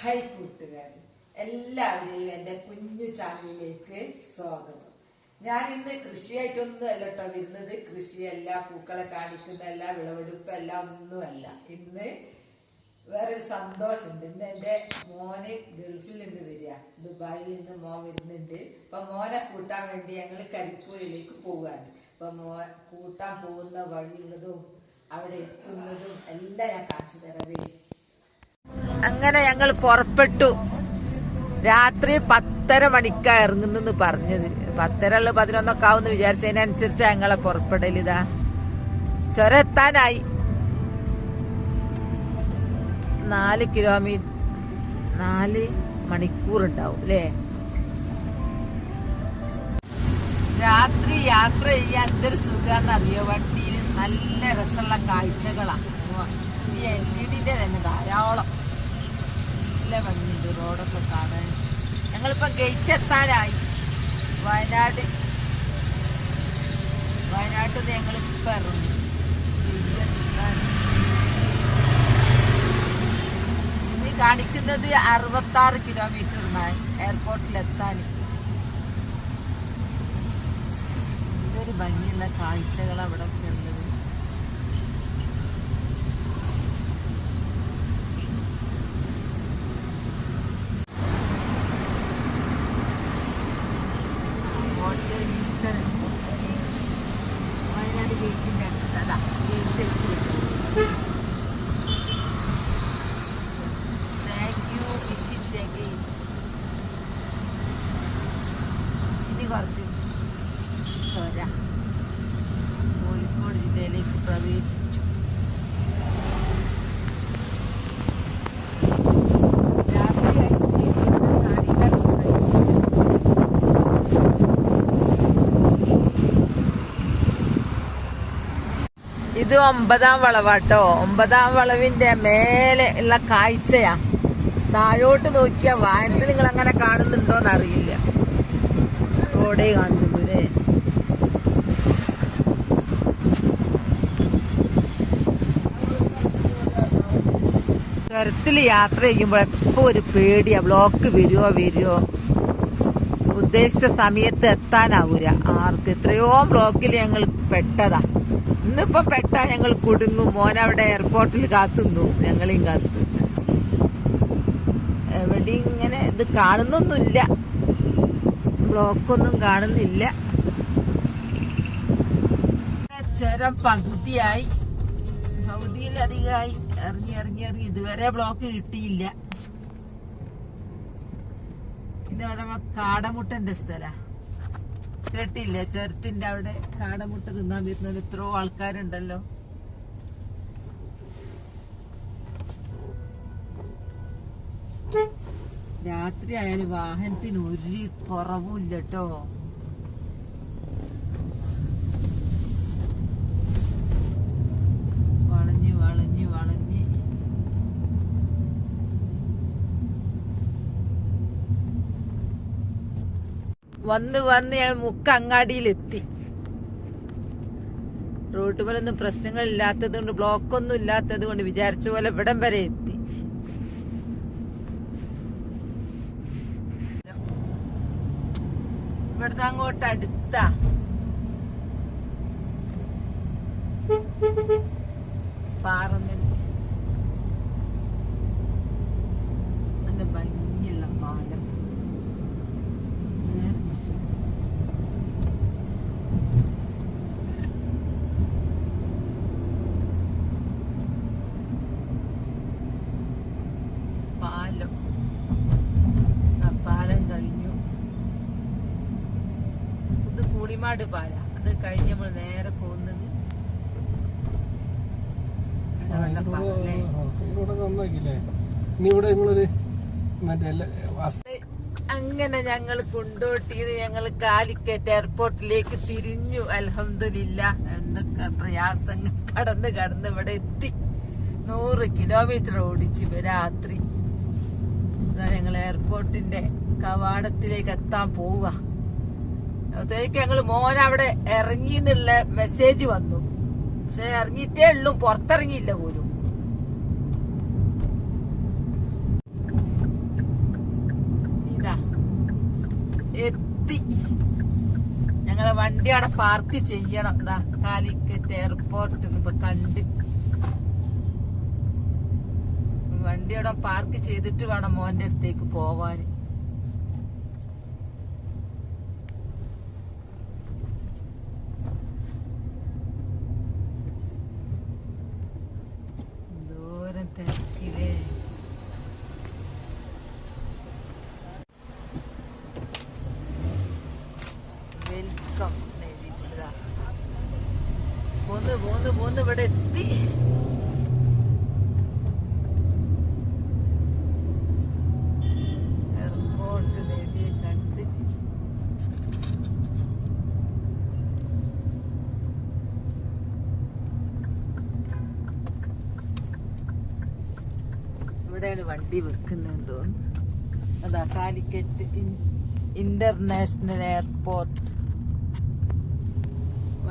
High കൂട്ടുകാർ എല്ലാവരെയും എന്റെ കുഞ്ഞു ചാനലിലേക്ക് സ്വാഗതം. ഞാൻ ഇന്ന് കൃഷിയായിട്ടൊന്നും അല്ല കേട്ടോ വരുന്നത്. കൃഷിയല്ല പൂക്കളെ കാണിക്കുന്നതല്ല വിളവെടുപ്പല്ല ഒന്നുമല്ല. ഇന്ന് വേറൊരു സന്തോഷമുണ്ട്. ഇന്ന് എന്റെ മോന് ഗൾഫിൽ നിന്ന് വരിക. ദുബായിൽ നിന്ന് മോൻ വരുന്നുണ്ട്. അപ്പൊ മോനെ കൂട്ടാൻ വേണ്ടി ഞങ്ങൾ കരിപ്പൂരിലേക്ക് പോവുകയാണ്. അപ്പൊ മോ കൂട്ടാൻ പോകുന്ന വഴിയുള്ളതും അവിടെ എത്തുന്നതും എല്ലാം ഞാൻ കാണിച്ചു തരാവേ അങ്ങനെ ഞങ്ങൾ പുറപ്പെട്ടു. രാത്രി പത്തര മണിക്കാ ഇറങ്ങുന്നെന്ന് പറഞ്ഞത്. പത്തര ഉള്ള പതിനൊന്നൊക്കെ ആവുമെന്ന് വിചാരിച്ചതിനനുസരിച്ച് ഞങ്ങളെ പുറപ്പെടലിതാ ചുരം എത്താനായി നാല് കിലോമീറ്റർ നാല് മണിക്കൂർ ഉണ്ടാവും അല്ലേ? രാത്രി യാത്ര ചെയ്യാൻ എന്തൊരു സുഖാന്ന് അറിയോ? വണ്ടിയിൽ നല്ല രസമുള്ള കാഴ്ചകളാ. ഈ എൽ ഇ ഡിന്റെ തന്നെ ധാരാളം. നല്ല ഭംഗിയുണ്ട് റോഡൊക്കെ കാണാൻ. ഞങ്ങളിപ്പോ ഗേറ്റ് എത്താനായി. വയനാട്. വയനാട്ടിൽ നിന്ന് ഞങ്ങളിപ്പോ ഇറങ്ങി. ഗേറ്റ് എത്താൻ. ഇന്ന് കാണിക്കുന്നത് അറുപത്തി ആറ് കിലോമീറ്റർ എയർപോർട്ടിൽ എത്താൻ. ഇതൊരു ഭംഗിയുള്ള കാഴ്ചകൾ അവിടെ ഒക്കെ ചൊര കോഴിക്കോട് ജില്ലയിലേക്ക് പ്രവേശിച്ചു. ഇത് ഒമ്പതാം വളവാട്ടോ. ഒമ്പതാം വളവിന്റെ മേലെ ഉള്ള കാഴ്ചയാ. താഴോട്ട് നോക്കിയ വായത്തിൽ നിങ്ങൾ അങ്ങനെ കാണുന്നുണ്ടോന്ന് അറിയില്ല റോഡേ കാണുന്നു അല്ലേ ചുരത്തിൽ യാത്ര ചെയ്യുമ്പോൾ എപ്പോ ഒരു പേടിയാ. ബ്ലോക്ക് വരുവോ വരുവോ? ഉദ്ദേശിച്ച സമയത്ത് എത്താനാവൂല. ആർക്ക് എത്രയോ ബ്ലോക്കിൽ ഞങ്ങൾ പെട്ടതാ. ഇന്നിപ്പോ പെട്ടാ ഞങ്ങൾ കുടുങ്ങും. മോൻ അവിടെ എയർപോർട്ടിൽ കാത്തുന്നു. ഞങ്ങളെയും കാത്തു. എവിടെ ഇങ്ങനെ ഇത് കാണുന്നൊന്നുമില്ല. ബ്ലോക്കൊന്നും കാണുന്നില്ല. ചുരം പകുതിയായി. പകുതിയിലധികമായി ഇറങ്ങി ഇറങ്ങി ഇറങ്ങി ഇതുവരെ ബ്ലോക്ക് കിട്ടിയില്ല. ഇതവിടെ കാടമുട്ടന്റെ സ്ഥല. കേട്ടില്ല? ചുരത്തിന്റെ അവിടെ കാടമുട്ട തിന്നാൻ വരുന്നതിന് എത്രയോ ആൾക്കാരുണ്ടല്ലോ. രാത്രി ആയാലും വാഹനത്തിന് ഒരു കുറവും കേട്ടോ വന്ന് വന്ന് ഞാൻ മുക്കങ്ങാടിയിലെത്തി. റോഡ് പോലൊന്നും പ്രശ്നങ്ങൾ ഇല്ലാത്തത് കൊണ്ട് ബ്ലോക്ക് ഒന്നും ഇല്ലാത്തത് കൊണ്ട് വിചാരിച്ച പോലെ ഇവിടം വരെ എത്തി. ഇവിടുന്ന് അങ്ങോട്ട് അടുത്താ. പാറന്നിൽ നല്ല ഭംഗിയുള്ള പാലം നേരെ പിടിച്ചോ. പാലം ആ പാലം കഴിഞ്ഞു ഇത് കൂടിമാട് പാല. അത് കഴിഞ്ഞ് നമ്മൾ നേരെ പോകുന്നത് അങ്ങനെ ഞങ്ങൾ കൊണ്ടോട്ടിയത് ഞങ്ങൾ കാലിക്കറ്റ് എയർപോർട്ടിലേക്ക് തിരിഞ്ഞു. അലഹമില്ല എന്തൊക്കെ പ്രയാസങ്ങൾ. കടന്ന് കടന്ന് ഇവിടെ എത്തി. നൂറ് കിലോമീറ്റർ ഓടിച്ചു ഇവ രാത്രി. ഞങ്ങൾ എയർപോർട്ടിന്റെ കവാടത്തിലേക്ക് എത്താൻ പോവുക. അപ്പോഴത്തേക്ക് ഞങ്ങൾ മോൻ അവിടെ ഇറങ്ങി എന്നുള്ള മെസ്സേജ് വന്നു. പക്ഷെ ഇറങ്ങിയിട്ടേ ഉള്ളു പുറത്തിറങ്ങിയില്ല പോലും. ഇതാ. എത്തി. ഞങ്ങളെ വണ്ടി അവിടെ പാർക്ക് ചെയ്യണം. എന്താ കാലിക്കറ്റ് എയർപോർട്ട് ഇപ്പൊ കണ്ട്. വണ്ടി അവിടെ പാർക്ക് ചെയ്തിട്ട് വേണം മോന്റെ അടുത്തേക്ക് പോവാന് വെൽക്കം എഴുതിയിട്ടുള്ളതാ പോന്ന് പോന്ന് പോന്ന് ഇവിടെ എത്തി. ഇവിടെയാണ് വണ്ടി വെക്കുന്നത് തോന്നുന്നു. അതാ കാലിക്കറ്റ് ഇന്റർനാഷണൽ എയർപോർട്ട്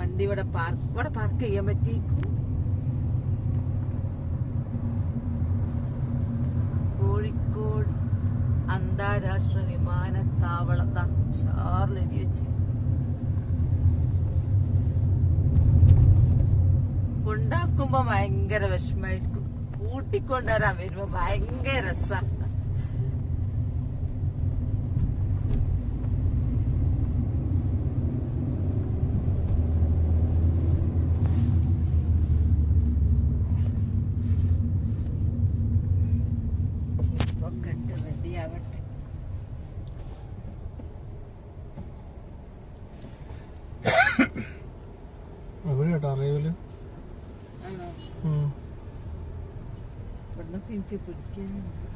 വണ്ടി ഇവിടെ പാർക്ക് ഇവിടെ പാർക്ക് ചെയ്യാൻ പറ്റിയിരിക്കും കോഴിക്കോട് അന്താരാഷ്ട്ര വിമാനത്താവളം. എഴുതി വെച്ച്. കൊണ്ടാക്കുമ്പോ ഭയങ്കര വിഷമായിരിക്കും. കൂട്ടിക്കൊണ്ടുവരാൻ വരുമ്പോ ഭയങ്കര രസാ. കേട്ടോ എനിക്ക് പിടിക്കാനുണ്ട്.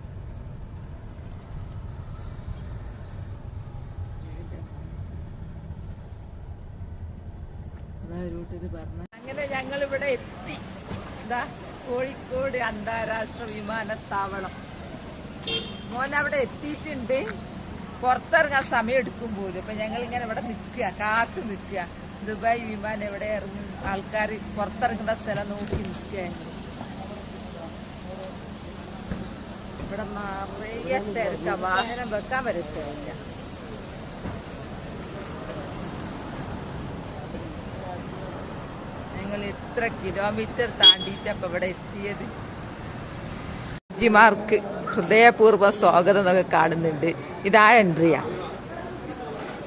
അങ്ങനെ ഞങ്ങൾ ഇവിടെ എത്തി. എന്താ കോഴിക്കോട് അന്താരാഷ്ട്ര വിമാനത്താവളം. മോൻ അവിടെ എത്തിയിട്ടുണ്ട്. പുറത്തിറങ്ങാൻ സമയം എടുക്കും പോലും. അപ്പൊ ഞങ്ങൾ ഇങ്ങനെ ഇവിടെ നിൽക്കുക കാത്തു നിൽക്കുക. ദുബായ് വിമാനം എവിടെ ഇറങ്ങും ആൾക്കാർ പുറത്തിറങ്ങുന്ന സ്ഥലം നോക്കി നിൽക്കുകയായിരുന്നു ഇവിടെ നിറയെ തിരക്ക. വാഹനം വെക്കാൻ പറ്റില്ല ഞങ്ങൾ എത്ര കിലോമീറ്റർ താണ്ടിയിട്ടപ്പൊ ഇവിടെ എത്തിയത്? ജിമാർക്ക് ഹൃദയപൂർവ സ്വാഗതം എന്നൊക്കെ കാണുന്നുണ്ട്. ഇതാ എൻട്രിയാ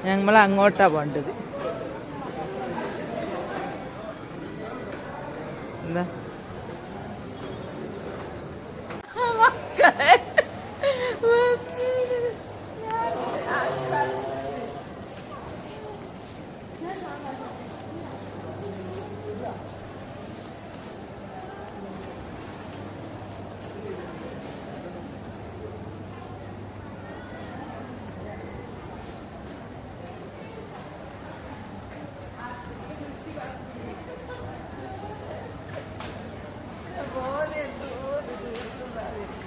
ഞങ്ങൾ അങ്ങോട്ടാ പോണ്ടത് né? Uma crepe!